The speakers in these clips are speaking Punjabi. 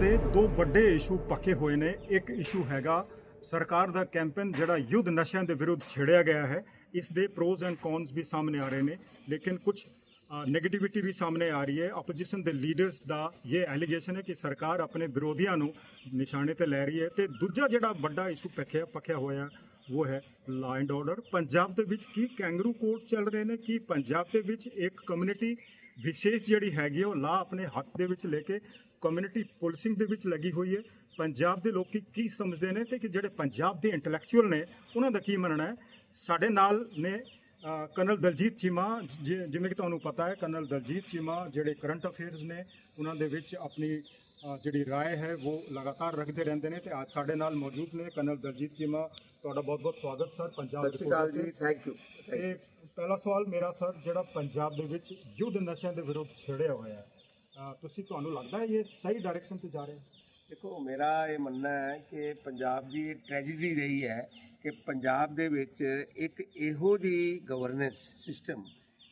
ਦੇ ਦੋ ਵੱਡੇ ਇਸ਼ੂ ਪੱਕੇ ਹੋਏ ਨੇ। ਇੱਕ ਇਸ਼ੂ ਹੈਗਾ ਸਰਕਾਰ ਦਾ ਕੈਂਪੇਨ ਜਿਹੜਾ ਯੁੱਧ ਨਸ਼ਿਆਂ ਦੇ ਵਿਰੁੱਧ ਛੇੜਿਆ ਗਿਆ ਹੈ, ਇਸ ਦੇ ਪ੍ਰੋਜ਼ ਐਂਡ ਕੌਨਸ ਵੀ ਸਾਹਮਣੇ ਆ ਰਹੇ ਨੇ। ਲੇਕਿਨ ਕੁਝ ਨੈਗੇਟਿਵਿਟੀ ਵੀ ਸਾਹਮਣੇ ਆ ਰਹੀ ਹੈ। ਆਪੋਜੀਸ਼ਨ ਦੇ ਲੀਡਰਸ ਦਾ ਇਹ ਐਲੀਗੇਸ਼ਨ ਹੈ ਕਿ ਸਰਕਾਰ ਆਪਣੇ ਵਿਰੋਧੀਆਂ ਨੂੰ ਨਿਸ਼ਾਨੇ ਤੇ ਲੈ ਰਹੀ ਹੈ ਤੇ ਦੂਜਾ ਜਿਹੜਾ ਵੱਡਾ ਇਸ਼ੂ ਪੱਕਿਆ ਪੱਕਿਆ ਹੋਇਆ ਉਹ ਹੈ ਲਾ ਐਂਡ ਆਰਡਰ ਪੰਜਾਬ ਦੇ ਵਿੱਚ ਕੀ ਕੈਂਗਰੂ ਕੋਰਟ ਚੱਲ ਰਹੇ ਨੇ? ਕਿ ਪੰਜਾਬ ਦੇ ਵਿੱਚ ਇੱਕ ਕਮਿਊਨਿਟੀ ਵਿਸ਼ੇਸ਼ ਜਿਹੜੀ ਹੈਗੀ ਹੈ ਉਹ ਲਾ ਆਪਣੇ ਹੱਥ ਦੇ ਵਿੱਚ ਲੈ ਕੇ ਕਮਿਊਨਿਟੀ ਪੁਲਿਸਿੰਗ ਦੇ ਵਿੱਚ ਲੱਗੀ ਹੋਈ ਹੈ ਪੰਜਾਬ ਦੇ ਲੋਕੀ ਕੀ ਸਮਝਦੇ ਨੇ ਤੇ ਕਿ ਜਿਹੜੇ ਪੰਜਾਬ ਦੇ ਇੰਟੈਲੈਕਚੁਅਲ ਨੇ ਉਹਨਾਂ ਦਾ ਕੀ ਮੰਨਣਾ ਹੈ ਸਾਡੇ ਨਾਲ ਨੇ ਅ, ਕਰਨਲ ਦਲਜੀਤ ਚੀਮਾ ਜਿ- ਜਿਵੇਂ ਕਿ ਤੁਹਾਨੂੰ ਪਤਾ ਹੈ ਕਰਨਲ ਦਲਜੀਤ ਚੀਮਾ ਜਿਹੜੇ ਕਰੰਟ ਅਫੇਅਰਸ ਨੇ ਉਹਨਾਂ ਦੇ ਵਿੱਚ ਆਪਣੀ ਅ, ਜਿਹੜੀ رائے ਹੈ ਉਹ ਲਗਾਤਾਰ ਰੱਖਦੇ ਰਹਿੰਦੇ ਨੇ ਤੇ ਅੱਜ ਸਾਡੇ ਨਾਲ ਮੌਜੂਦ ਨੇ ਕਰਨਲ ਦਲਜੀਤ ਚੀਮਾ ਤੁਹਾਡਾ ਬਹੁਤ-ਬਹੁਤ ਸਵਾਗਤ ਸਰ ਪੰਜਾਬ ਸਤਿ ਸ਼੍ਰੀ ਅਕਾਲ ਰਿਪੋਰਟ ਜੀ ਤੇ। ਥੈਂਕ ਯੂ ਤੇ ਪਹਿਲਾ ਸਵਾਲ ਮੇਰਾ ਸਰ ਜਿਹੜਾ ਪੰਜਾਬ ਦੇ ਵਿੱਚ ਯੁੱਧ ਨਸ਼ਿਆਂ ਦੇ ਵਿਰੁੱਧ ਛੇੜਿਆ ਹੋਇਆ ਹੈ ਅ, ਤੁਸੀਂ ਤੁਹਾਨੂੰ ਲੱਗਦਾ ਹੈ ਇਹ ਸਹੀ ਡਾਇਰੈਕਸ਼ਨ ਤੇ ਜਾ ਰਿਹਾ ਹੈ? ਦੇਖੋ, ਮੇਰਾ ਇਹ ਮੰਨਣਾ ਹੈ ਕਿ ਪੰਜਾਬ ਦੀ ਟ੍ਰੈਜੇਡੀ ਰਹੀ ਹੈ ਕਿ ਪੰਜਾਬ ਦੇ ਵਿੱਚ ਇੱਕ ਇਹੋ ਜਿਹੀ ਗਵਰਨੈਂਸ ਸਿਸਟਮ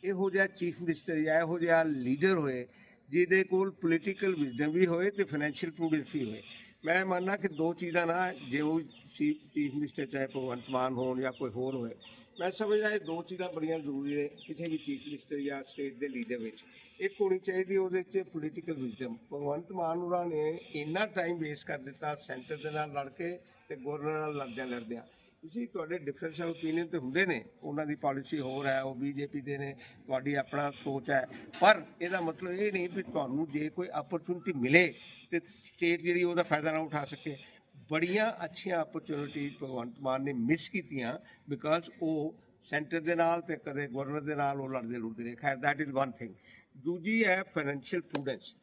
ਇਹੋ ਜਿਹਾ ਚੀਫ ਮਿਨਿਸਟਰ ਜਾਂ ਇਹੋ ਜਿਹਾ ਲੀਡਰ ਹੋਏ ਜਿਹਦੇ ਕੋਲ ਪੋਲੀਟੀਕਲ ਵਿਜ਼ਡਮ ਵੀ ਹੋਏ ਤੇ ਫਾਈਨੈਂਸ਼ੀਅਲ ਪ੍ਰੂਡੈਂਸ ਵੀ ਹੋਏ। ਮੈਂ ਮੰਨਣਾ ਕਿ ਦੋ ਚੀਜ਼ਾਂ ਨਾ, ਜੇ ਉਹ ਚੀਫ ਚੀਫ ਮਿਨਿਸਟਰ ਚਾਹੇ ਭਗਵੰਤ ਮਾਨ ਹੋਣ ਜਾਂ ਕੋਈ ਹੋਰ ਹੋਏ ਮੈਂ ਸਮਝਦਾ ਇਹ ਦੋ ਚੀਜ਼ਾਂ ਬੜੀਆਂ ਜ਼ਰੂਰੀ ਨੇ, ਕਿਸੇ ਵੀ ਚੀਫ ਮਿਨਿਸਟਰ ਜਾਂ ਸਟੇਟ ਦੇ ਲੀਡਰ ਵਿੱਚ। ਇੱਕ ਹੋਣੀ ਚਾਹੀਦੀ ਉਹਦੇ 'ਚ ਪੋਲੀਟੀਕਲ ਵਿਜ਼ਡਮ ਭਗਵੰਤ ਮਾਨ ਹੋਰਾਂ ਨੇ ਇੰਨਾ ਟਾਈਮ ਵੇਸਟ ਕਰ ਦਿੱਤਾ ਸੈਂਟਰ ਦੇ ਨਾਲ ਲੜ ਕੇ ਤੇ ਗਵਰਨਰ ਨਾਲ ਲੜਦਿਆਂ ਲੜਦਿਆਂ। ਤੁਸੀਂ ਤੁਹਾਡੇ ਡਿਫਰੈਂਸ ਆਫ ਓਪੀਨੀਅਨ ਤੇ ਹੁੰਦੇ ਨੇ, ਉਹਨਾਂ ਦੀ ਪਾਲਿਸੀ ਹੋਰ ਹੈ, ਉਹ ਬੀਜੇਪੀ ਦੇ ਨੇ, ਤੁਹਾਡੀ ਆਪਣਾ ਸੋਚ ਹੈ। ਪਰ ਇਹਦਾ ਮਤਲਬ ਇਹ ਨਹੀਂ ਵੀ ਤੁਹਾਨੂੰ ਜੇ ਕੋਈ ਅਪਰਚੂਨਿਟੀ ਮਿਲੇ ਤੇ ਸਟੇਟ ਜਿਹੜੀ ਉਹਦਾ ਫਾਇਦਾ ਨਾ ਉਠਾ ਸਕੇ। ਬੜੀਆਂ ਅੱਛੀਆਂ ਅਪਰਚੂਨਿਟੀਜ਼ ਭਗਵੰਤ ਮਾਨ ਨੇ ਮਿਸ ਕੀਤੀਆਂ ਬਿਕਾਜ਼ ਉਹ ਸੈਂਟਰ ਦੇ ਨਾਲ ਤੇ ਕਦੇ ਗਵਰਨਰ ਦੇ ਨਾਲ ਉਹ ਲੜਦੇ ਲੁੜਦੇ ਰਹੇ। ਖੈਰ ਦੈਟ ਇਜ਼ ਵਨ ਥਿੰਗ ਦੂਜੀ ਹੈ ਫਾਈਨੈਂਸ਼ੀਅਲ ਪ੍ਰੂਡੈਂਸ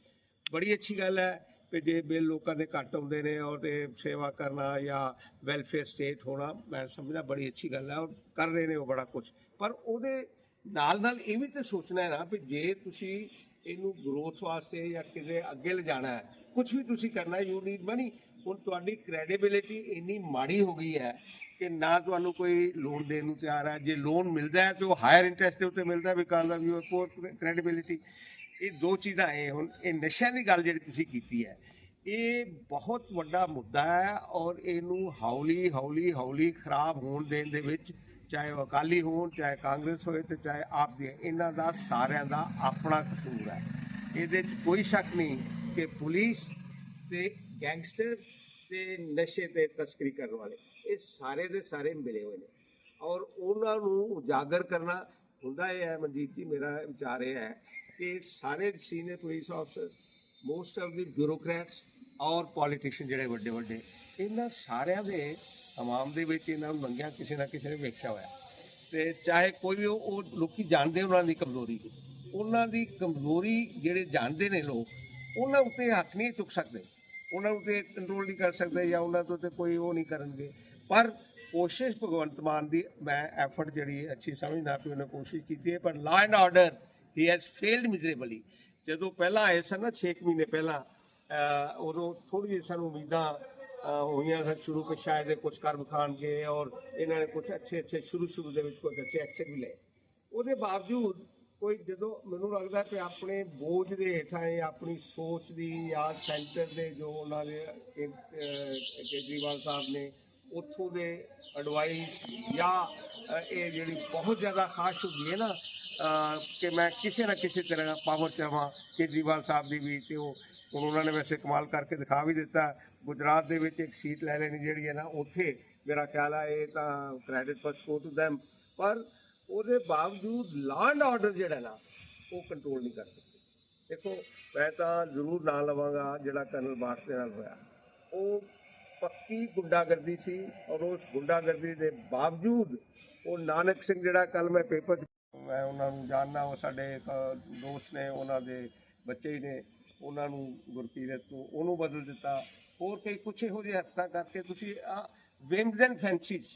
ਬੜੀ ਅੱਛੀ ਗੱਲ ਹੈ ਕਿ ਜੇ ਬਿੱਲ ਲੋਕਾਂ ਦੇ ਘੱਟ ਆਉਂਦੇ ਨੇ ਔਰ ਤੇ ਸੇਵਾ ਕਰਨਾ ਜਾਂ ਵੈਲਫੇਅਰ ਸਟੇਟ ਹੋਣਾ, ਮੈਂ ਸਮਝਦਾ ਬੜੀ ਅੱਛੀ ਗੱਲ ਹੈ ਔਰ ਕਰ ਰਹੇ ਨੇ ਉਹ ਬੜਾ ਕੁਝ ਪਰ ਉਹਦੇ ਨਾਲ ਨਾਲ ਇਹ ਵੀ ਤੇ ਸੋਚਣਾ ਹੈ ਨਾ ਵੀ ਜੇ ਤੁਸੀਂ ਇਹਨੂੰ ਗਰੋਥ ਵਾਸਤੇ ਜਾਂ ਕਿਤੇ ਅੱਗੇ ਲਿਜਾਣਾ ਹੈ ਕੁਝ ਵੀ ਤੁਸੀਂ ਕਰਨਾ ਯੂ ਨੀਡ ਮਨੀ ਹੁਣ ਤੁਹਾਡੀ ਕ੍ਰੈਡੀਬਿਲਿਟੀ ਇੰਨੀ ਮਾੜੀ ਹੋ ਗਈ ਹੈ ਕਿ ਨਾ ਤੁਹਾਨੂੰ ਕੋਈ ਲੋਨ ਦੇਣ ਨੂੰ ਤਿਆਰ ਹੈ। ਜੇ ਲੋਨ ਮਿਲਦਾ ਹੈ ਤੇ ਉਹ ਹਾਇਰ ਇੰਟਰਸਟ ਦੇ ਉੱਤੇ ਮਿਲਦਾ because of your poor credibility ਇਹ ਦੋ ਚੀਜ਼ਾਂ ਇਹ ਹੁਣ, ਇਹ ਨਸ਼ਿਆਂ ਦੀ ਗੱਲ ਜਿਹੜੀ ਤੁਸੀਂ ਕੀਤੀ ਹੈ, ਇਹ ਬਹੁਤ ਵੱਡਾ ਮੁੱਦਾ ਹੈ ਔਰ ਇਹਨੂੰ ਹੌਲੀ ਹੌਲੀ ਹੌਲੀ ਖਰਾਬ ਹੋਣ ਦੇਣ ਦੇ ਵਿੱਚ, ਚਾਹੇ ਉਹ ਅਕਾਲੀ ਹੋਣ, ਚਾਹੇ ਕਾਂਗਰਸ ਹੋਏ ਤੇ ਚਾਹੇ ਆਪ ਦੀ ਇਹਨਾਂ ਦਾ ਸਾਰਿਆਂ ਦਾ ਆਪਣਾ ਕਸੂਰ ਹੈ। ਇਹਦੇ 'ਚ ਕੋਈ ਸ਼ੱਕ ਨਹੀਂ ਕਿ ਪੁਲਿਸ ਤੇ ਗੈਂਗਸਟਰ ਤੇ ਨਸ਼ੇ ਤੇ ਤਸਕਰੀ ਕਰਨ ਵਾਲੇ। ਇਹ ਸਾਰੇ ਦੇ ਸਾਰੇ ਮਿਲੇ ਹੋਏ ਨੇ। ਔਰ ਉਹਨਾਂ ਨੂੰ ਉਜਾਗਰ ਕਰਨਾ ਹੁੰਦਾ ਇਹ ਹੈ, ਮਨਜੀਤ ਜੀ, ਮੇਰਾ ਵਿਚਾਰ ਇਹ ਹੈ ਕਿ ਸਾਰੇ senior police officer, most of the bureaucrats ਔਰ ਪੋਲੀਟੀਸ਼ੀਅਨ ਜਿਹੜੇ ਵੱਡੇ ਵੱਡੇ, ਇਹਨਾਂ ਸਾਰਿਆਂ ਦੇ ਆਵਾਮ ਦੇ ਵਿੱਚ ਇਹਨਾਂ ਨੂੰ ਮੰਗਿਆ, ਕਿਸੇ ਨਾ ਕਿਸੇ ਨੇ ਵੇਖਿਆ ਹੋਇਆ। ਤੇ ਚਾਹੇ ਕੋਈ ਵੀ ਉਹ ਉਹ ਲੋਕੀ ਜਾਣਦੇ ਉਹਨਾਂ ਦੀ ਕਮਜ਼ੋਰੀ। ਉਹਨਾਂ ਦੀ ਕਮਜ਼ੋਰੀ ਜਿਹੜੇ ਜਾਣਦੇ ਨੇ ਲੋਕ, ਉਹਨਾਂ ਉੱਤੇ ਹੱਥ ਨਹੀਂ ਚੁੱਕ ਸਕਦੇ। ਉਹਨਾਂ ਨੂੰ ਉੱਤੇ ਕੰਟਰੋਲ ਨਹੀਂ ਕਰ ਸਕਦੇ ਜਾਂ ਉਹਨਾਂ ਤੋਂ ਤੇ ਕੋਈ ਉਹ ਨਹੀਂ ਕਰਨਗੇ। ਪਰ ਕੋਸ਼ਿਸ਼ ਭਗਵੰਤ ਮਾਨ ਦੀ ਮੈਂ ਐਫਰਟ ਜਿਹੜੀ ਅੱਛੀ ਸਮਝਦਾ ਕਿ ਉਹਨੇ ਕੋਸ਼ਿਸ਼ ਕੀਤੀ ਹੈ, ਪਰ ਲਾ ਐਂਡ ਆਰਡਰ ਹੀ ਹੈਜ਼ ਫੇਲਡ ਮਿਜ਼ਰੇਬਲੀ ਜਦੋਂ ਪਹਿਲਾਂ ਆਏ ਸਨ ਨਾ 6 ਮਹੀਨੇ ਪਹਿਲਾਂ ਉਦੋਂ ਥੋੜੀ ਜਿਹੀ ਸਾਨੂੰ ਉਮੀਦਾਂ ਹੋਈਆਂ ਸਨ ਸ਼ੁਰੂ ਕਿ ਸ਼ਾਇਦ ਇਹ ਕੁਝ ਕਰ ਵਿਖਾਣਗੇ ਔਰ ਇਹਨਾਂ ਨੇ ਕੁਝ ਅੱਛੇ ਅੱਛੇ ਸ਼ੁਰੂ ਸ਼ੁਰੂ ਦੇ ਵਿੱਚ ਕੁਝ ਅੱਛੇ ਐਕਸ਼ਨ ਵੀ ਲਏ। ਉਹਦੇ ਬਾਵਜੂਦ ਕੋਈ ਜਦੋਂ ਮੈਨੂੰ ਲੱਗਦਾ ਕਿ ਆਪਣੇ ਬੋਝ ਦੇ ਹੇਠਾਂ ਇਹ ਆਪਣੀ ਸੋਚ ਦੀ ਜਾਂ ਸੈਂਟਰ ਦੇ ਜੋ ਉਹਨਾਂ ਦੇ ਅਹ, ਅਹ, ਕੇਜਰੀਵਾਲ ਸਾਹਿਬ ਨੇ ਉੱਥੋਂ ਦੇ ਐਡਵਾਈਸ ਜਾਂ ਅਹ, ਇਹ ਜਿਹੜੀ ਬਹੁਤ ਜ਼ਿਆਦਾ ਖਾਸ ਹੁੰਦੀ ਹੈ ਨਾ ਅਹ, ਕਿ ਮੈਂ ਕਿਸੇ ਨਾ ਕਿਸੇ ਤਰ੍ਹਾਂ ਪਾਵਰ ਚਾਹਾਂ ਕੇਜਰੀਵਾਲ ਸਾਹਿਬ ਦੀ ਵੀ ਤੇ ਉਹ ਹੁਣ ਉਹਨਾਂ ਨੇ ਵੈਸੇ ਕਮਾਲ ਕਰਕੇ ਦਿਖਾ ਵੀ ਦਿੱਤਾ ਗੁਜਰਾਤ ਦੇ ਵਿੱਚ ਇੱਕ ਸੀਟ ਲੈ ਲੈਣੀ ਜਿਹੜੀ ਹੈ ਨਾ ਉੱਥੇ ਮੇਰਾ ਖਿਆਲ ਹੈ ਇਹ ਤਾਂ credit first go to them ਪਰ ਉਹਦੇ ਬਾਵਜੂਦ ਲਾ ਐਂਡ ਆਰਡਰ ਜਿਹੜਾ ਨਾ, ਉਹ ਕੰਟਰੋਲ ਨਹੀਂ ਕਰ ਸਕਦੇ। ਦੇਖੋ, ਮੈਂ ਤਾਂ ਜ਼ਰੂਰ ਨਾਂ ਲਵਾਂਗਾ ਜਿਹੜਾ ਕਰਨਲ ਬਾਠ ਦੇ ਨਾਲ ਹੋਇਆ। ਉਹ ਪੱਕੀ ਗੁੰਡਾਗਰਦੀ ਸੀ ਔਰ ਉਸ ਗੁੰਡਾਗਰਦੀ ਦੇ ਬਾਵਜੂਦ ਉਹ ਨਾਨਕ ਸਿੰਘ ਜਿਹੜਾ ਕੱਲ ਮੈਂ ਪੇਪਰ 'ਚ ਮੈਂ ਉਹਨਾਂ ਨੂੰ ਜਾਣਨਾ ਉਹ ਸਾਡੇ ਇੱਕ ਦੋਸਤ ਨੇ, ਉਹਨਾਂ ਦੇ ਬੱਚੇ ਹੀ ਨੇ, ਉਹਨਾਂ ਨੂੰ ਗੁਰਕੀਰਤ ਤੋਂ ਉਹਨੂੰ ਬਦਲ ਦਿੱਤਾ। ਹੋਰ ਕਈ ਕੁਛ ਇਹੋ ਜਿਹੇ ਹੱਥਾਂ ਕਰਕੇ ਤੁਸੀਂ ਆ ਵਿਮਸ ਫੈਂਸੀਜ਼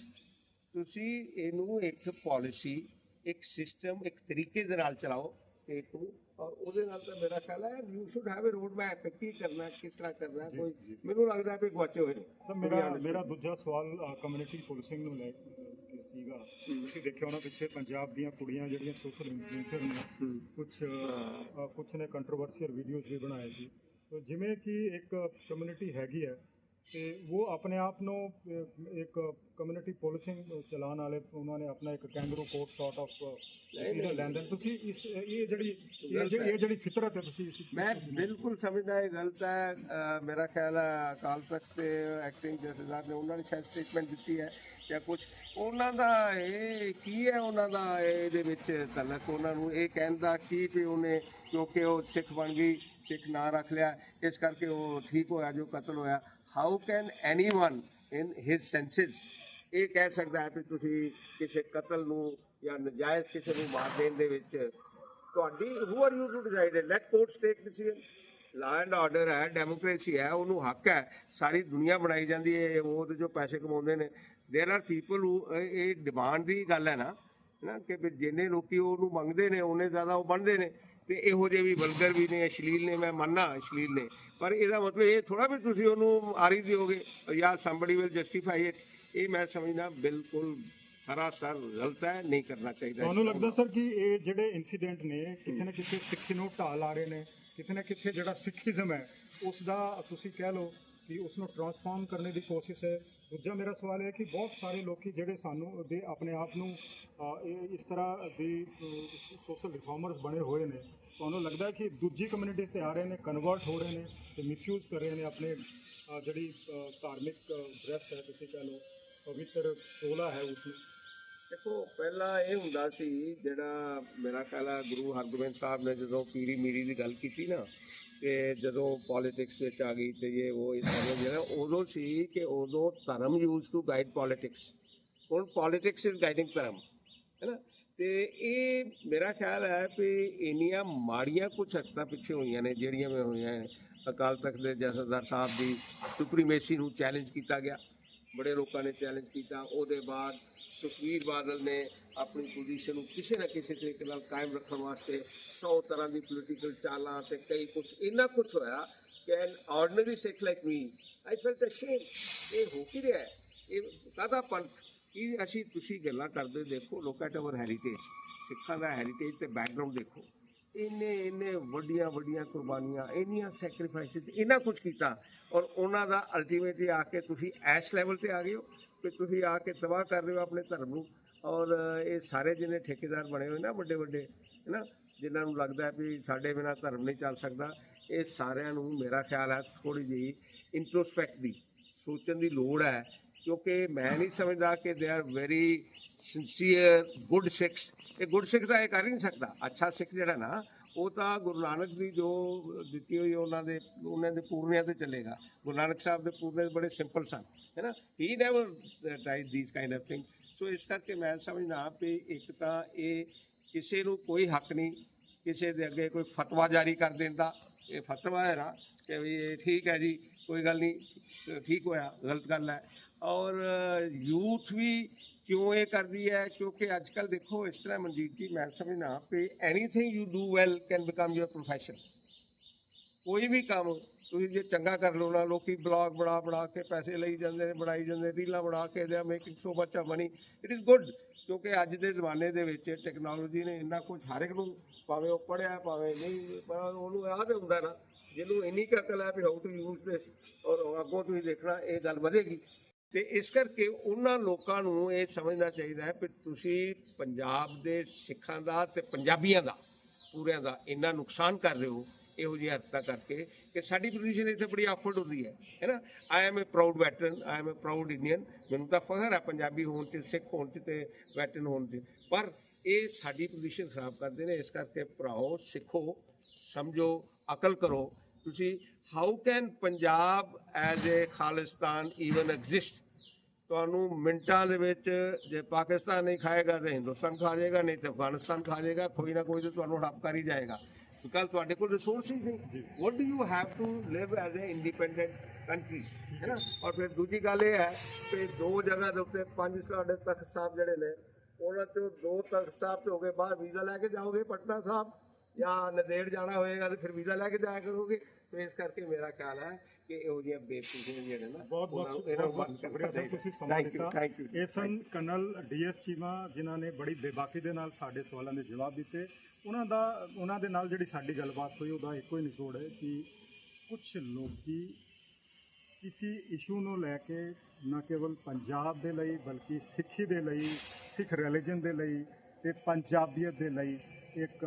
ਤੁਸੀਂ ਇਹਨੂੰ ਇੱਕ ਪਾਲਿਸੀ ਇੱਕ ਸਿਸਟਮ ਇੱਕ ਤਰੀਕੇ ਦੇ ਨਾਲ ਚਲਾਓ ਸਟੇਟ ਨੂੰ। ਔਰ ਉਹਦੇ ਨਾਲ ਤਾਂ ਮੇਰਾ ਖਿਆਲ ਹੈ you should have a road map ਕੀ ਕਰਨਾ ਕਿਸ ਤਰ੍ਹਾਂ ਕਰਨਾ ਕੋਈ ਮੈਨੂੰ ਲੱਗਦਾ ਵੀ ਗਵਾਚੇ ਹੋਏ ਨੇ। ਸਰ ਮੇਰਾ ਮੇਰਾ ਦੂਜਾ ਸਵਾਲ ਕਮਿਊਨਿਟੀ ਪੁਲਿਸਿੰਗ ਨੂੰ ਲੈ ਕੇ ਸੀਗਾ। ਤੁਸੀਂ ਦੇਖਿਆ ਹੋਣਾ ਪਿੱਛੇ ਪੰਜਾਬ ਦੀਆਂ ਕੁੜੀਆਂ ਜਿਹੜੀਆਂ ਸੋਸ਼ਲ ਇਨਫਲੂਐਂਸਰ ਨੇ ਕੁਝ ਕੁਝ ਨੇ ਕੰਟਰੋਵਰਸੀਅਲ ਵੀਡੀਓਜ਼ ਵੀ ਬਣਾਏ ਸੀ। ਜਿਵੇਂ ਕਿ ਇੱਕ ਕਮਿਊਨਿਟੀ ਹੈਗੀ ਹੈ ਤੇ ਉਹ ਆਪਣੇ ਆਪ ਨੂੰ ਇੱਕ ਕਮਿਊਨਿਟੀ ਪੋਲਿਸਿੰਗ ਚਲਾਉਣ ਵਾਲੇ ਉਹਨਾਂ ਨੇ ਆਪਣਾ ਇੱਕ ਕੈਂਗਰੂ ਕੋਟ ਸੌਟ ਆਫ ਲੈਂਦੇ ਨੇ ਤੁਸੀਂ ਇਸ ਇਹ ਜਿਹੜੀ ਇਹ ਜਿਹੜੀ ਜਿਹੜੀ ਫਿਤਰਤ ਹੈ ਤੁਸੀਂ ਮੈਂ ਬਿਲਕੁਲ ਸਮਝਦਾ ਇਹ ਗਲਤ ਹੈ। ਮੇਰਾ ਖਿਆਲ ਹੈ ਅਕਾਲ ਤਖਤ ਤੇ ਐਕਟਿੰਗ ਜਥੇਦਾਰ ਨੇ ਉਹਨਾਂ ਨੇ ਸ਼ਾਇਦ ਸਟੇਟਮੈਂਟ ਦਿੱਤੀ ਹੈ ਜਾਂ ਕੁਝ ਉਹਨਾਂ ਦਾ ਇਹ ਕੀ ਹੈ? ਉਹਨਾਂ ਦਾ ਇਹਦੇ ਵਿੱਚ ਤਲਕ। ਉਹਨਾਂ ਨੂੰ ਇਹ ਕਹਿੰਦਾ ਕੀ ਵੀ ਉਹਨੇ ਕਿਉਂਕਿ ਉਹ ਸਿੱਖ ਬਣ ਗਈ ਸਿੱਖ ਨਾਂ ਰੱਖ ਲਿਆ। ਇਸ ਕਰਕੇ ਉਹ ਠੀਕ ਹੋਇਆ ਜੋ ਕਤਲ ਹੋਇਆ। how can anyone in his senses ਇਹ ਕਹਿ ਸਕਦਾ ਹੈ ਕਿ ਤੁਸੀਂ ਕਿਸੇ ਕਤਲ ਨੂੰ ਜਾਂ ਨਜਾਇਜ਼ ਕਿਸੇ ਨੂੰ ਮਾਰ ਦੇਣ ਦੇ ਵਿੱਚ ਤੁਹਾਡੀ who are you to decide let courts take decision law and order ਹੈ ਡੈਮੋਕ੍ਰੇਸੀ ਹੈ ਉਹਨੂੰ ਹੱਕ ਹੈ ਸਾਰੀ ਦੁਨੀਆ ਬਣਾਈ ਜਾਂਦੀ ਹੈ ਉਹ ਤੇ ਜੋ ਪੈਸੇ ਕਮਾਉਂਦੇ ਨੇ देयर ਆਰ ਪੀਪਲ ਹੂ ਇਹ ਡਿਮਾਂਡ ਦੀ ਗੱਲ ਹੈ ਨਾ ਨਾ ਕਿ ਵੀ ਜਿੰਨੇ ਲੋਕੀ ਉਹਨੂੰ ਮੰਗਦੇ ਨੇ ਉਹਨੇ ਜ਼ਿਆਦਾ ਉਹ ਬਣਦੇ ਨੇ ਤੇ ਇਹੋ ਜਿਹੇ ਵੀ ਵਲਗਰ ਵੀ ਨੇ ਅਸ਼ਲੀਲ ਨੇ ਮੈਂ ਮੰਨਣਾ ਅਸ਼ਲੀਲ ਨੇ। ਪਰ ਇਹਦਾ ਮਤਲਬ ਇਹ ਥੋੜਾ ਵੀ ਤੁਸੀਂ ਉਹਨੂੰ ਆਰੀ ਦਿਓਗੇ ਜਾਂ somebody will justify it ਇਹ ਮੈਂ ਸਮਝਦਾ ਬਿਲਕੁਲ ਸਰਾਸਰ ਗਲਤ ਹੈ ਨਹੀਂ ਕਰਨਾ ਚਾਹੀਦਾ ਤੁਹਾਨੂੰ ਲੱਗਦਾ ਸਰ ਕਿ ਇਹ ਜਿਹੜੇ ਇਨਸੀਡੈਂਟ ਨੇ ਕਿਤੇ ਨਾ ਕਿਤੇ ਸਿੱਖੀ ਨੂੰ ਢਾਹ ਲਾ ਰਹੇ ਨੇ ਕਿਤੇ ਨਾ ਕਿਤੇ ਜਿਹੜਾ ਸਿੱਖੀਜ਼ਮ ਹੈ ਉਸ ਦਾ ਤੁਸੀਂ ਕਹਿ ਲਓ ਕਿ ਉਸ ਨੂੰ ਟਰਾਂਸਫਾਰਮ ਕਰਨ ਦੀ ਕੋਸ਼ਿਸ਼ ਹੈ। ਦੂਜਾ ਮੇਰਾ ਸਵਾਲ ਹੈ ਕਿ ਬਹੁਤ ਸਾਰੇ ਲੋਕੀ ਜਿਹੜੇ ਸਾਨੂੰ, ਦੇ ਆਪਣੇ ਆਪ ਨੂੰ ਇਹ ਇਸ ਤਰ੍ਹਾਂ ਦੇ ਸੋਸ਼ਲ ਰਿਫਾਰਮਰਸ ਬਣੇ ਹੋਏ ਨੇ, ਤੁਹਾਨੂੰ ਲੱਗਦਾ ਕਿ ਦੂਜੀ ਕਮਿਊਨਿਟੀ ਤੇ ਆ ਰਹੇ ਨੇ ਕਨਵਰਟ ਹੋ ਰਹੇ ਨੇ ਤੇ ਮਿਸਯੂਜ਼ ਕਰ ਰਹੇ ਨੇ ਆਪਣੇ ਜਿਹੜੀ ਧਾਰਮਿਕ ਡਰੈਸ ਹੈ, ਤੁਸੀਂ ਕਹਿ ਲਓ, ਪਵਿੱਤਰ ਚੋਲਾ ਹੈ ਉਸ ਨੂੰ। ਦੇਖੋ, ਪਹਿਲਾਂ ਇਹ ਹੁੰਦਾ ਸੀ, ਜਿਹੜਾ ਮੇਰਾ ਖਿਆਲ ਹੈ ਗੁਰੂ ਹਰਗੋਬਿੰਦ ਸਾਹਿਬ ਨੇ ਜਦੋਂ ਪੀਰੀ ਮੀਰੀ ਦੀ ਗੱਲ ਕੀਤੀ ਨਾ ਕਿ ਜਦੋਂ ਪੋਲਿਟਿਕਸ ਵਿੱਚ ਆ ਗਈ ਤੇ ਇਹ ਉਹ ਇਸ ਤਰ੍ਹਾਂ ਜਿਹੜਾ ਉਦੋਂ ਸੀ ਕਿ ਉਦੋਂ ਧਰਮ ਯੂਜ਼ ਟੂ ਗਾਈਡ ਪੋਲਿਟਿਕਸ ਹੁਣ ਪੋਲਿਟਿਕਸ ਇਜ਼ ਗਾਈਡਿੰਗ ਧਰਮ, ਹੈ ਨਾ? ਤੇ ਇਹ ਮੇਰਾ ਖਿਆਲ ਹੈ ਵੀ ਇੰਨੀਆਂ ਮਾੜੀਆਂ ਕੁਝ ਹਰਕਤਾਂ ਪਿੱਛੇ ਹੋਈਆਂ ਨੇ, ਜਿਹੜੀਆਂ ਮੈਂ ਹੋਈਆਂ ਅਕਾਲ ਤਖਤ ਦੇ ਜਥੇਦਾਰ ਸਾਹਿਬ ਦੀ ਸੁਪਰੀਮੇਸੀ ਨੂੰ ਚੈਲੰਜ ਕੀਤਾ ਗਿਆ। ਬੜੇ ਲੋਕਾਂ ਨੇ ਚੈਲੰਜ ਕੀਤਾ। ਉਹਦੇ ਬਾਅਦ ਸੁਖਬੀਰ ਬਾਦਲ ਨੇ ਆਪਣੀ ਪੋਜੀਸ਼ਨ ਨੂੰ ਕਿਸੇ ਨਾ ਕਿਸੇ ਤਰੀਕੇ ਨਾਲ ਕਾਇਮ ਰੱਖਣ ਵਾਸਤੇ 100 ਤਰ੍ਹਾਂ ਦੀ ਪੋਲੀਟੀਕਲ ਚਾਲਾਂ ਤੇ ਕਈ ਕੁਝ ਇੰਨਾ ਕੁਝ ਹੋਇਆ ਕਿ an ordinary Sikh like me I felt ashamed ਇਹ ਹੋ ਕੀ ਰਿਹਾ ਹੈ? ਇਹ ਕਾਹਦਾ ਪੰਥ? ਇਹ ਅਸੀਂ ਤੁਸੀਂ ਗੱਲਾਂ ਕਰਦੇ ਦੇਖੋ ਲੋਕ ਐਟ ਆਵਰ ਹੈਰੀਟੇਜ ਸਿੱਖਾਂ ਦਾ ਹੈਰੀਟੇਜ ਤੇ ਬੈਕਗ੍ਰਾਉਂਡ ਦੇਖੋ। ਇੰਨੇ ਇੰਨੇ ਵੱਡੀਆਂ ਵੱਡੀਆਂ ਕੁਰਬਾਨੀਆਂ, ਇੰਨੀਆਂ ਸੈਕਰੀਫਾਈਸਿਸ ਇਹਨਾਂ ਕੁਝ ਕੀਤਾ ਔਰ ਉਹਨਾਂ ਦਾ ਅਲਟੀਮੇਟਲੀ ਆ ਕੇ ਤੁਸੀਂ ਐਸ ਲੈਵਲ ਤੇ ਆ ਗਏ ਹੋ। ਕਿ ਤੁਸੀਂ ਆ ਕੇ ਤਬਾਹ ਕਰ ਰਹੇ ਹੋ ਆਪਣੇ ਧਰਮ ਨੂੰ। ਔਰ ਇਹ ਸਾਰੇ ਜਿਹਨੇ ਠੇਕੇਦਾਰ ਬਣੇ ਹੋਏ ਨਾ ਵੱਡੇ ਵੱਡੇ, ਹੈਨਾ, ਜਿਨ੍ਹਾਂ ਨੂੰ ਲੱਗਦਾ ਹੈ ਵੀ ਸਾਡੇ ਬਿਨਾਂ ਧਰਮ ਨਹੀਂ ਚੱਲ ਸਕਦਾ, ਇਹ ਸਾਰਿਆਂ ਨੂੰ ਮੇਰਾ ਖਿਆਲ ਹੈ ਥੋੜੀ ਜਿਹੀ ਇੰਟਰੋਸਪੈਕਟ ਦੀ, ਸੋਚਣ ਦੀ ਲੋੜ ਹੈ। ਕਿਉਂਕਿ ਮੈਂ ਨਹੀਂ ਸਮਝਦਾ ਕਿ they are very sincere good Sikhs ਇਹ ਗੁੱਡ ਸਿੱਖ ਤਾਂ ਇਹ ਕਰ ਹੀ ਨਹੀਂ ਸਕਦਾ। ਅੱਛਾ ਸਿੱਖ ਜਿਹੜਾ ਨਾ ਉਹ ਤਾਂ ਗੁਰੂ ਨਾਨਕ ਦੀ ਜੋ ਦਿੱਤੀ ਹੋਈ ਉਹਨਾਂ ਦੇ ਉਹਨਾਂ ਦੇ ਪੂਰਨਿਆਂ ਤੇ ਚੱਲੇਗਾ। ਗੁਰੂ ਨਾਨਕ ਸਾਹਿਬ ਦੇ ਪੂਰਨੇ ਬੜੇ ਸਿੰਪਲ ਸਨ, ਹੈ ਨਾ? He never tried this kind of thing so ਇਸ ਕਰਕੇ ਮੈਂ ਸਮਝਦਾ ਵੀ ਇੱਕ ਤਾਂ ਇਹ ਕਿਸੇ ਨੂੰ ਕੋਈ ਹੱਕ ਨਹੀਂ, ਕਿਸੇ ਦੇ ਅੱਗੇ ਕੋਈ ਫਤਵਾ ਜਾਰੀ ਕਰ ਦੇਣ ਦਾ ਇਹ ਫਤਵਾ ਹੈ ਨਾ ਕਿ ਵੀ ਇਹ ਠੀਕ ਹੈ ਜੀ, ਕੋਈ ਗੱਲ ਨਹੀਂ, ਠੀਕ ਹੋਇਆ, ਗਲਤ ਗੱਲ ਹੈ। ਔਰ ਯੂਥ ਵੀ ਕਿਉਂ ਇਹ ਕਰਦੀ ਹੈ? ਕਿਉਂਕਿ ਅੱਜ ਕੱਲ ਦੇਖੋ, ਇਸ ਤਰ੍ਹਾਂ ਮਨਜੀਤ ਜੀ, ਮੈਂ ਸਮਝਣਾ ਕਿ anything you do well can become your profession ਕੋਈ ਵੀ ਕੰਮ ਤੁਸੀਂ ਜੇ ਚੰਗਾ ਕਰ ਲਓ ਨਾ, ਲੋਕੀ ਬਲੌਗ ਬਣਾ ਬਣਾ ਕੇ ਪੈਸੇ ਲਈ ਜਾਂਦੇ ਨੇ, ਬਣਾਈ ਜਾਂਦੇ, ਰੀਲਾਂ ਬਣਾ ਕੇ ਦੇ making so much of money it is good ਕਿਉਂਕਿ ਅੱਜ ਦੇ ਜ਼ਮਾਨੇ ਦੇ ਵਿੱਚ ਟੈਕਨੋਲੋਜੀ ਨੇ ਇੰਨਾ ਕੁਝ ਹਰ ਇੱਕ ਨੂੰ, ਭਾਵੇਂ ਉਹ ਪੜਿਆ ਭਾਵੇਂ ਨਹੀਂ, ਪਰ ਉਹਨੂੰ ਯਾਦ ਹੁੰਦਾ ਨਾ, ਜਿਹਨੂੰ ਇੰਨੀ ਕੁ ਹੈ ਵੀ ਹਾਊ ਟੂ ਯੂਜ਼ ਦਿਸ ਔਰ ਅੱਗੋਂ ਤੁਸੀਂ ਦੇਖਣਾ, ਇਹ ਗੱਲ ਵਧੇਗੀ। ਤੇ ਇਸ ਕਰਕੇ ਉਹਨਾਂ ਲੋਕਾਂ ਨੂੰ ਇਹ ਸਮਝਣਾ ਚਾਹੀਦਾ ਹੈ ਕਿ ਤੁਸੀਂ ਪੰਜਾਬ ਦੇ ਸਿੱਖਾਂ ਦਾ ਤੇ ਪੰਜਾਬੀਆਂ ਦਾ, ਪੂਰਿਆਂ ਦਾ ਇੰਨਾ ਨੁਕਸਾਨ ਕਰ ਰਹੇ ਹੋ, ਇਹੋ ਜਿਹੀ ਹਰਕਤਾਂ ਕਰਕੇ ਕਿ ਸਾਡੀ ਪੋਜੀਸ਼ਨ ਇੱਥੇ ਬੜੀ ਆਫਰਡ ਹੁੰਦੀ ਹੈ ਹੈ ਨਾ? I am a proud veteran I am a proud Indian ਮੈਨੂੰ ਤਾਂ ਫਖਰ ਹੈ ਪੰਜਾਬੀ ਹੋਣ ਤੇ ਸਿੱਖ ਹੋਣ ਤੇ ਤੇ ਵੈਟਰਨ ਹੋਣ ਤੇ ਪਰ ਇਹ ਸਾਡੀ ਪੋਜੀਸ਼ਨ ਖਰਾਬ ਕਰਦੇ ਨੇ, ਇਸ ਕਰਕੇ ਭਰਾਓ, ਸਿੱਖੋ, ਸਮਝੋ, ਅਕਲ ਕਰੋ, ਤੁਸੀਂ how can Punjab as a Khalistan even exist ਤੁਹਾਨੂੰ ਮਿੰਟਾਂ ਦੇ ਵਿੱਚ ਜੇ ਪਾਕਿਸਤਾਨ ਨਹੀਂ ਖਾਏਗਾ ਤਾਂ ਹਿੰਦੁਸਤਾਨ ਖਾ ਜਾਏਗਾ ਨਹੀਂ ਤਾਂ ਅਫਗਾਨਿਸਤਾਨ ਖਾ ਜਾਏਗਾ ਕੋਈ ਨਾ ਕੋਈ ਤਾਂ ਤੁਹਾਨੂੰ ਹੜਪ ਕਰ ਹੀ ਜਾਏਗਾ। ਬਿਕਾਜ਼ ਤੁਹਾਡੇ ਕੋਲ ਰਿਸੋਰਸਿਸ ਨਹੀਂ। What do you have to live as a independent country ਹੈ ਨਾ? ਔਰ ਫਿਰ ਦੂਜੀ ਗੱਲ ਇਹ ਹੈ ਕਿ ਦੋ ਜਗ੍ਹਾ ਦੇ ਉੱਤੇ ਪੰਜ ਸਾਡੇ ਤਖਤ ਸਾਹਿਬ ਜਿਹੜੇ ਨੇ ਉਹਨਾਂ ਚੋਂ ਦੋ ਤਖਤ ਸਾਹਿਬ ਤੇ ਹੋ ਗਏ ਬਾਹਰ ਵੀਜ਼ਾ ਲੈ ਕੇ ਜਾਓਗੇ ਪਟਨਾ ਸਾਹਿਬ। ਜਾਂ ਨੰਦੇੜ ਜਾਣਾ ਹੋਏਗਾ ਤੇ ਫਿਰ ਵੀਜ਼ਾ ਲੈ ਕੇ ਜਾਇਆ ਕਰੋਗੇ। ਤੇ ਇਸ ਕਰਕੇ ਮੇਰਾ ਖਿਆਲ ਹੈ ਕਿ ਇਹੋ ਜਿਹੀਆਂ ਬੇਵਕੂਫੀਆਂ ਜਿਹੜੇ ਨਾ ਬਹੁਤ ਬਹੁਤ ਇਹਨਾਂ ਨੂੰ ਬਹੁਤ ਬੰਦ ਸ਼ੁਕਰੀਆ ਕਰਨਾ ਤੁਸੀਂ ਸਮਾਂ ਦਿੱਤਾ। you. ਇਹ ਸਨ ਕਰਨਲ ਡੀਐਸ ਚੀਮਾ ਜਿਨ੍ਹਾਂ ਨੇ ਬੜੀ ਬੇਬਾਕੀ ਦੇ ਨਾਲ ਸਾਡੇ ਸਵਾਲਾਂ ਦੇ ਜਵਾਬ ਦਿੱਤੇ। ਉਹਨਾਂ ਦਾ ਉਹਨਾਂ ਦੇ ਨਾਲ ਜਿਹੜੀ ਸਾਡੀ ਗੱਲਬਾਤ ਹੋਈ ਉਹਦਾ ਇੱਕੋ ਹੀ ਨਿਚੋੜ ਹੈ ਕਿ ਕੁਝ ਲੋਕੀ ਕਿਸੇ ਇਸ਼ੂ ਨੂੰ ਲੈ ਕੇ ਨਾ ਕੇਵਲ ਪੰਜਾਬ ਦੇ ਲਈ ਬਲਕਿ ਸਿੱਖੀ ਦੇ ਲਈ ਸਿੱਖ ਰਿਲੀਜਨ ਦੇ ਲਈ ਤੇ ਪੰਜਾਬੀਅਤ ਦੇ ਲਈ ਇੱਕ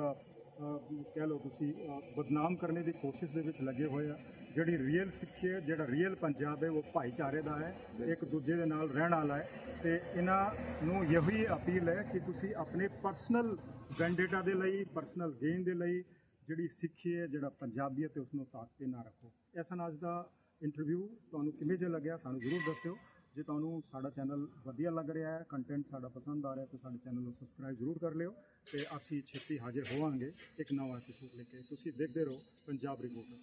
ਕਹਿ ਲਓ ਤੁਸੀਂ ਬਦਨਾਮ ਕਰਨੇ ਦੀ ਕੋਸ਼ਿਸ਼ ਦੇ ਵਿੱਚ ਲੱਗੇ ਹੋਏ ਆ। ਜਿਹੜੀ ਰੀਅਲ ਸਿੱਖੀ ਹੈ ਜਿਹੜਾ ਰੀਅਲ ਪੰਜਾਬ ਹੈ ਉਹ ਭਾਈਚਾਰੇ ਦਾ ਹੈ ਇੱਕ ਦੂਜੇ ਦੇ ਨਾਲ ਰਹਿਣ ਵਾਲਾ ਹੈ। ਤੇ ਇਹਨਾਂ ਨੂੰ ਇਹੋ ਹੀ ਅਪੀਲ ਹੈ ਕਿ ਤੁਸੀਂ ਆਪਣੇ ਪਰਸਨਲ ਵੈਂਡੇਟਾ ਦੇ ਲਈ ਪਰਸਨਲ ਗੇਨ ਦੇ ਲਈ ਜਿਹੜੀ ਸਿੱਖੀ ਹੈ ਜਿਹੜਾ ਪੰਜਾਬੀਅਤ ਹੈ ਉਸ ਨੂੰ ਤਾਕ ਤੇ ਨਾ ਰੱਖੋ। ਐਸਾ ਅੱਜ ਦਾ ਇੰਟਰਵਿਊ ਤੁਹਾਨੂੰ ਕਿਵੇਂ ਜਿਹਾ ਲੱਗਿਆ ਸਾਨੂੰ ਜ਼ਰੂਰ ਦੱਸਿਓ। ਜੇ ਤੁਹਾਨੂੰ ਸਾਡਾ ਚੈਨਲ ਵਧੀਆ ਲੱਗ ਰਿਹਾ ਹੈ ਕੰਟੈਂਟ ਸਾਡਾ ਪਸੰਦ ਆ ਰਿਹਾ ਤਾਂ ਸਾਡੇ ਚੈਨਲ ਨੂੰ ਸਬਸਕ੍ਰਾਈਬ ਜ਼ਰੂਰ ਕਰ ਲਿਓ ਤੇ ਅਸੀਂ ਛੇਤੀ ਹਾਜ਼ਰ ਹੋਵਾਂਗੇ ਇੱਕ ਨਵਾਂ ਐਪੀਸੋਡ ਲੈ ਕੇ। ਤੁਸੀਂ ਦੇਖਦੇ ਰਹੋ ਪੰਜਾਬ ਰਿਪੋਰਟਰ